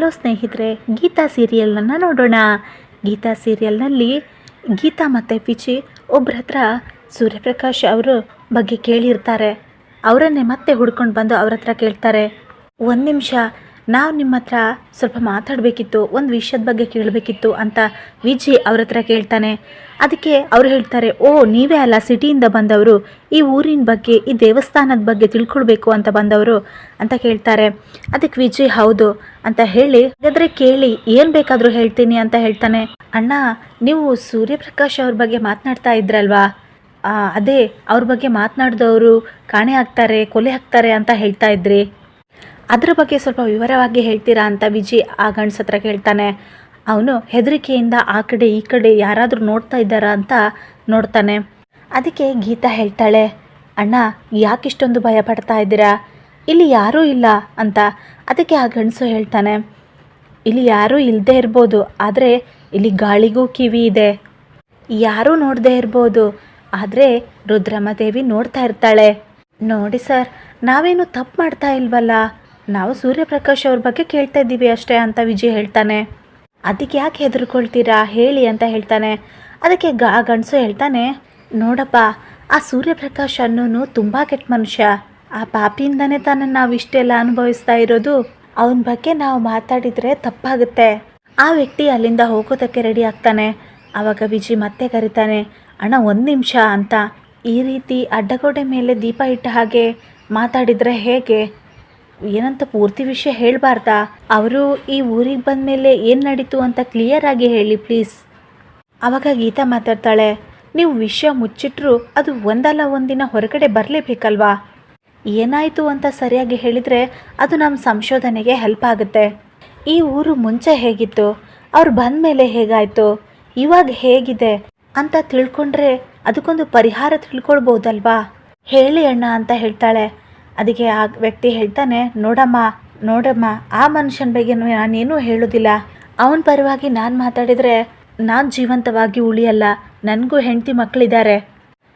Hello ಸ್ನೇಹಿತರೆ, ಗೀತಾ ಸೀರಿಯಲನ್ನು ನೋಡೋಣ. ಗೀತಾ ಸೀರಿಯಲ್ನಲ್ಲಿ ಗೀತಾ ಮತ್ತು ಪಿಚಿ ಒಬ್ಬರ ಹತ್ರ ಸೂರ್ಯಪ್ರಕಾಶ್ ಅವರು ಬಗ್ಗೆ ಕೇಳಿರ್ತಾರೆ. ಅವರನ್ನೇ ಮತ್ತೆ ಹುಡ್ಕೊಂಡು ಬಂದು ಅವ್ರ ಹತ್ರ ಕೇಳ್ತಾರೆ. ಒಂದು ನಿಮಿಷ ನಾವು ನಿಮ್ಮ ಹತ್ರ ಸ್ವಲ್ಪ ಮಾತಾಡಬೇಕಿತ್ತು, ಒಂದು ವಿಷಯದ ಬಗ್ಗೆ ಕೇಳಬೇಕಿತ್ತು ಅಂತ ವಿಜಿ ಅವ್ರ ಹತ್ರ ಕೇಳ್ತಾನೆ. ಅದಕ್ಕೆ ಅವ್ರು ಹೇಳ್ತಾರೆ, ಓ, ನೀವೇ ಅಲ್ಲ ಸಿಟಿಯಿಂದ ಬಂದವರು, ಈ ಊರಿನ ಬಗ್ಗೆ, ಈ ದೇವಸ್ಥಾನದ ಬಗ್ಗೆ ತಿಳ್ಕೊಳ್ಬೇಕು ಅಂತ ಬಂದವರು ಅಂತ ಕೇಳ್ತಾರೆ. ಅದಕ್ಕೆ ವಿಜಯ್ ಹೌದು ಅಂತ ಹೇಳಿ, ಹಾಗಾದ್ರೆ ಕೇಳಿ, ಏನು ಬೇಕಾದರೂ ಹೇಳ್ತೀನಿ ಅಂತ ಹೇಳ್ತಾನೆ. ಅಣ್ಣ, ನೀವು ಸೂರ್ಯಪ್ರಕಾಶ್ ಅವ್ರ ಬಗ್ಗೆ ಮಾತನಾಡ್ತಾ ಇದ್ರಲ್ವಾ? ಅದೇ, ಅವ್ರ ಬಗ್ಗೆ ಮಾತನಾಡಿದವರು ಕಾಣೆ ಹಾಕ್ತಾರೆ, ಕೊಲೆ ಹಾಕ್ತಾರೆ ಅಂತ ಹೇಳ್ತಾ ಇದ್ರಿ. ಅದ್ರ ಬಗ್ಗೆ ಸ್ವಲ್ಪ ವಿವರವಾಗಿ ಹೇಳ್ತೀರಾ ಅಂತ ವಿಜಿ ಆ ಗಂಡ್ಸ್ ಹತ್ರ ಕೇಳ್ತಾನೆ. ಅವನು ಹೆದರಿಕೆಯಿಂದ ಆ ಕಡೆ ಈ ಕಡೆ ಯಾರಾದರೂ ನೋಡ್ತಾ ಇದ್ದಾರಾ ಅಂತ ನೋಡ್ತಾನೆ. ಅದಕ್ಕೆ ಗೀತಾ ಹೇಳ್ತಾಳೆ, ಅಣ್ಣ ಯಾಕಿಷ್ಟೊಂದು ಭಯ ಪಡ್ತಾ ಇದ್ದೀರಾ? ಇಲ್ಲಿ ಯಾರೂ ಇಲ್ಲ ಅಂತ. ಅದಕ್ಕೆ ಆ ಗಂಡಸು ಹೇಳ್ತಾನೆ, ಇಲ್ಲಿ ಯಾರೂ ಇಲ್ಲದೆ ಇರ್ಬೋದು, ಆದರೆ ಇಲ್ಲಿ ಗಾಳಿಗೂ ಕಿವಿ ಇದೆ. ಯಾರೂ ನೋಡದೇ ಇರ್ಬೋದು, ಆದರೆ ರುದ್ರಮದೇವಿ ನೋಡ್ತಾ ಇರ್ತಾಳೆ. ನೋಡಿ ಸರ್, ನಾವೇನು ತಪ್ಪು ಮಾಡ್ತಾ ಇಲ್ವಲ್ಲ? ನಾವು ಸೂರ್ಯಪ್ರಕಾಶ್ ಅವ್ರ ಬಗ್ಗೆ ಕೇಳ್ತಾ ಇದ್ದೀವಿ ಅಷ್ಟೇ ಅಂತ ವಿಜಯ್ ಹೇಳ್ತಾನೆ. ಅದಕ್ಕೆ ಯಾಕೆ ಹೆದರ್ಕೊಳ್ತೀರಾ ಹೇಳಿ ಅಂತ ಹೇಳ್ತಾನೆ. ಅದಕ್ಕೆ ಗ ಗಂಡಸು ಹೇಳ್ತಾನೆ, ನೋಡಪ್ಪ, ಆ ಸೂರ್ಯಪ್ರಕಾಶ್ ಅನ್ನೋನು ತುಂಬ ಕೆಟ್ಟ ಮನುಷ್ಯ. ಆ ಪಾಪಿಯಿಂದನೇ ತಾನೇ ನಾವು ಇಷ್ಟೆಲ್ಲ ಅನುಭವಿಸ್ತಾ ಇರೋದು. ಅವನ ಬಗ್ಗೆ ನಾವು ಮಾತಾಡಿದರೆ ತಪ್ಪಾಗುತ್ತೆ. ಆ ವ್ಯಕ್ತಿ ಅಲ್ಲಿಂದ ಹೋಗೋದಕ್ಕೆ ರೆಡಿ ಆಗ್ತಾನೆ. ಆವಾಗ ವಿಜಿ ಮತ್ತೆ ಕರೀತಾನೆ, ಅಣ್ಣ, ಒಂದು ನಿಮಿಷ ಅಂತ. ಈ ರೀತಿ ಅಡ್ಡಗೋಡೆ ಮೇಲೆ ದೀಪ ಇಟ್ಟ ಹಾಗೆ ಮಾತಾಡಿದರೆ ಹೇಗೆ? ಏನಂತ ಪೂರ್ತಿ ವಿಷಯ ಹೇಳಬಾರ್ದಾ? ಅವರು ಈ ಊರಿಗೆ ಬಂದ ಮೇಲೆ ಏನು ನಡೀತು ಅಂತ ಕ್ಲಿಯರ್ ಆಗಿ ಹೇಳಿ ಪ್ಲೀಸ್ ಆವಾಗ ಗೀತಾ ಮಾತಾಡ್ತಾಳೆ, ನೀವು ವಿಷಯ ಮುಚ್ಚಿಟ್ರು ಅದು ಒಂದಲ್ಲ ಒಂದಿನ ಹೊರಗಡೆ ಬರಲೇಬೇಕಲ್ವಾ? ಏನಾಯಿತು ಅಂತ ಸರಿಯಾಗಿ ಹೇಳಿದರೆ ಅದು ನಮ್ಮ ಸಂಶೋಧನೆಗೆ ಹೆಲ್ಪ್ ಆಗುತ್ತೆ. ಈ ಊರು ಮುಂಚೆ ಹೇಗಿತ್ತು? ಅವ್ರು ಬಂದ ಮೇಲೆ ಹೇಗಾಯಿತು? ಇವಾಗ ಹೇಗಿದೆ? ಅಂತ ತಿಳ್ಕೊಂಡ್ರೆ ಅದಕ್ಕೊಂದು ಪರಿಹಾರ ತಿಳ್ಕೊಳ್ಬೋದಲ್ವಾ? ಹೇಳಿ ಅಣ್ಣ, ಅಂತ ಹೇಳ್ತಾಳೆ. ಅದಕ್ಕೆ ಆ ವ್ಯಕ್ತಿ ಹೇಳ್ತಾನೆ, ನೋಡಮ್ಮ ನೋಡಮ್ಮ, ಆ ಮನುಷ್ಯನ ಬಗ್ಗೆ ನಾನೇನೂ ಹೇಳೋದಿಲ್ಲ. ಅವನ ಪರವಾಗಿ ನಾನು ಮಾತಾಡಿದರೆ ನಾನು ಜೀವಂತವಾಗಿ ಉಳಿಯಲ್ಲ. ನನಗೂ ಹೆಂಡತಿ ಮಕ್ಕಳಿದ್ದಾರೆ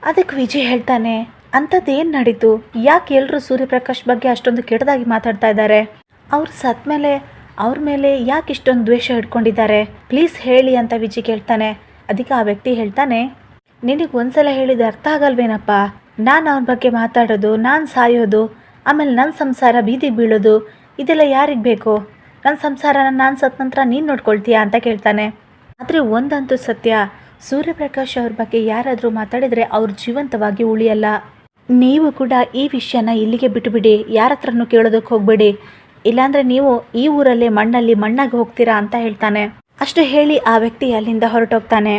ಅದಕ್ಕೆ ವಿಜಯ್ ಹೇಳ್ತಾನೆ, ಅಂಥದ್ದೇನು ನಡೀತು? ಯಾಕೆ ಎಲ್ಲರೂ ಸೂರ್ಯಪ್ರಕಾಶ್ ಬಗ್ಗೆ ಅಷ್ಟೊಂದು ಕೆಟ್ಟದಾಗಿ ಮಾತಾಡ್ತಾ ಇದ್ದಾರೆ? ಅವ್ರು ಸತ್ ಮೇಲೆ ಅವ್ರ ಮೇಲೆ ಯಾಕೆ ಇಷ್ಟೊಂದು ದ್ವೇಷ ಹಿಡ್ಕೊಂಡಿದ್ದಾರೆ ಪ್ಲೀಸ್ ಹೇಳಿ ಅಂತ ವಿಜಯ್ ಕೇಳ್ತಾನೆ. ಅದಕ್ಕೆ ಆ ವ್ಯಕ್ತಿ ಹೇಳ್ತಾನೆ, ನಿನಗೆ ಒಂದ್ಸಲ ಹೇಳಿದ ಅರ್ಥ ಆಗಲ್ವೇನಪ್ಪ? ನಾನು ಅವನ ಬಗ್ಗೆ ಮಾತಾಡೋದು, ನಾನು ಸಾಯೋದು, ಆಮೇಲೆ ನನ್ನ ಸಂಸಾರ ಬೀದಿಗೆ ಬೀಳೋದು, ಇದೆಲ್ಲ ಯಾರಿಗೆ ಬೇಕು? ನನ್ನ ಸಂಸಾರನ ನಾನು ಸತ್ತ ನಂತರ ನೀನು ನೋಡ್ಕೊಳ್ತೀಯಾ ಅಂತ ಕೇಳ್ತಾನೆ. ಆದರೆ ಒಂದಂತೂ ಸತ್ಯ, ಸೂರ್ಯಪ್ರಕಾಶ್ ಅವ್ರ ಬಗ್ಗೆ ಯಾರಾದರೂ ಮಾತಾಡಿದರೆ ಅವ್ರು ಜೀವಂತವಾಗಿ ಉಳಿಯಲ್ಲ. ನೀವು ಕೂಡ ಈ ವಿಷಯನ ಇಲ್ಲಿಗೆ ಬಿಟ್ಟುಬಿಡಿ ಯಾರ ಹತ್ರನೂ ಕೇಳೋದಕ್ಕೆ ಹೋಗಬೇಡಿ. ಇಲ್ಲಾಂದರೆ ನೀವು ಈ ಊರಲ್ಲೇ ಮಣ್ಣಲ್ಲಿ ಮಣ್ಣಾಗಿ ಹೋಗ್ತೀರಾ ಅಂತ ಹೇಳ್ತಾನೆ. ಅಷ್ಟು ಹೇಳಿ ಆ ವ್ಯಕ್ತಿ ಅಲ್ಲಿಂದ ಹೊರಟೋಗ್ತಾನೆ.